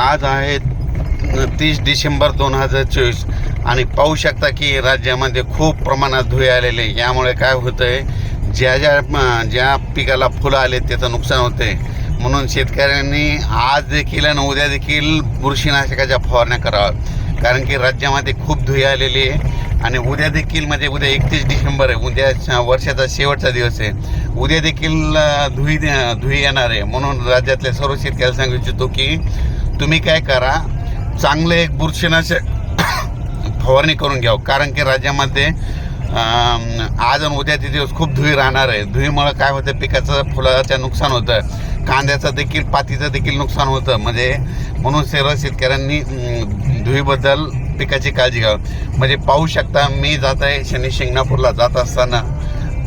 आज आहे तीस डिसेंबर दोन हजार चोवीस. आणि पाहू शकता की राज्यामध्ये खूप प्रमाणात धुळे आलेले यामुळे काय होतं आहे ज्या ज्या ज्या पिकाला फुलं आले त्याचं नुकसान होते म्हणून शेतकऱ्यांनी आज देखील आणि उद्या देखील बुरशीनाशकाच्या फवारण्या कराव्यात. कारण की राज्यामध्ये खूप धुळे आलेली आहे. आणि उद्या देखील म्हणजे उद्या एकतीस डिसेंबर आहे. उद्या वर्षाचा शेवटचा दिवस आहे. उद्या देखील धुई धुई येणार आहे. म्हणून राज्यातल्या सर्व शेतकऱ्याला सांगू इच्छितो की तुम्ही काय करा चांगलं एक बुरशीनाशक फवारणी करून घ्यावं हो. कारण की राज्यामध्ये आज आणि उद्याचे दिवस खूप धुई राहणार आहे. धुईमुळं काय होतं पिकाचं फुलाचं नुकसान होतं. कांद्याचं देखील पातीचं देखील नुकसान होतं. म्हणजे म्हणून सर्व शेतकऱ्यांनी धुईबद्दल पिकाची काळजी घ्यावी. म्हणजे पाहू शकता मी जात आहे शनी शिंगणापूरला जात असताना.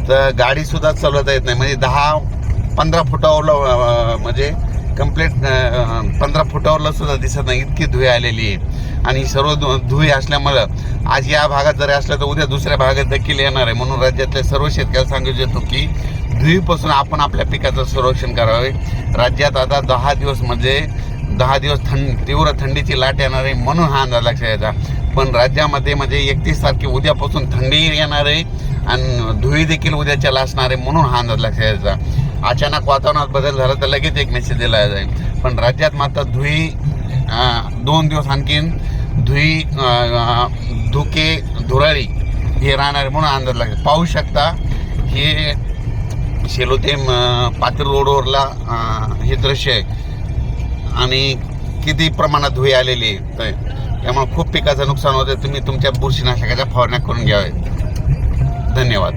तर गाडीसुद्धा चालवता येत नाही. म्हणजे दहा पंधरा फुटावर म्हणजे कंप्लीट पंधरा फुटावरला सुद्धा दिसत नाही. इतकी धुळे आलेली आहे. आणि सर्व धु धुळे असल्यामुळं आज या भागात जरी असलं तर उद्या दुसऱ्या भागात देखील येणार आहे. म्हणून राज्यातल्या सर्व शेतकऱ्याला सांगू इच्छितो की धुळीपासून आपण आपल्या पिकाचं संरक्षण करावे. राज्यात आता दहा दिवस म्हणजे दहा दिवस थंड तीव्र थंडीची लाट येणार आहे म्हणून हा अंदाज लक्षात यायचा पण राज्यामध्ये म्हणजे एकतीस तारखे उद्यापासून थंडी येणार आहे. आणि धुळी देखील उद्याच्या असणार आहे म्हणून हा अंदाज लक्षात यायचा अचानक वातावरणात बदल झाला तर लगेच एक मेसेज दिला जाईल. पण राज्यात मात्र धुई दोन दिवस आणखीन धुई धुके धुराळी हे राहणार म्हणून अंदाज लागेल. पाहू शकता हे शेलो ते पात्र रोडवरला हे दृश्य आहे. आणि किती प्रमाणात धुई आलेली आहे. त्यामुळे खूप पिकाचं नुकसान होतं तुम्ही तुमच्या बुरशीनाशकाच्या फवारण्या करून घ्याव्यात. धन्यवाद.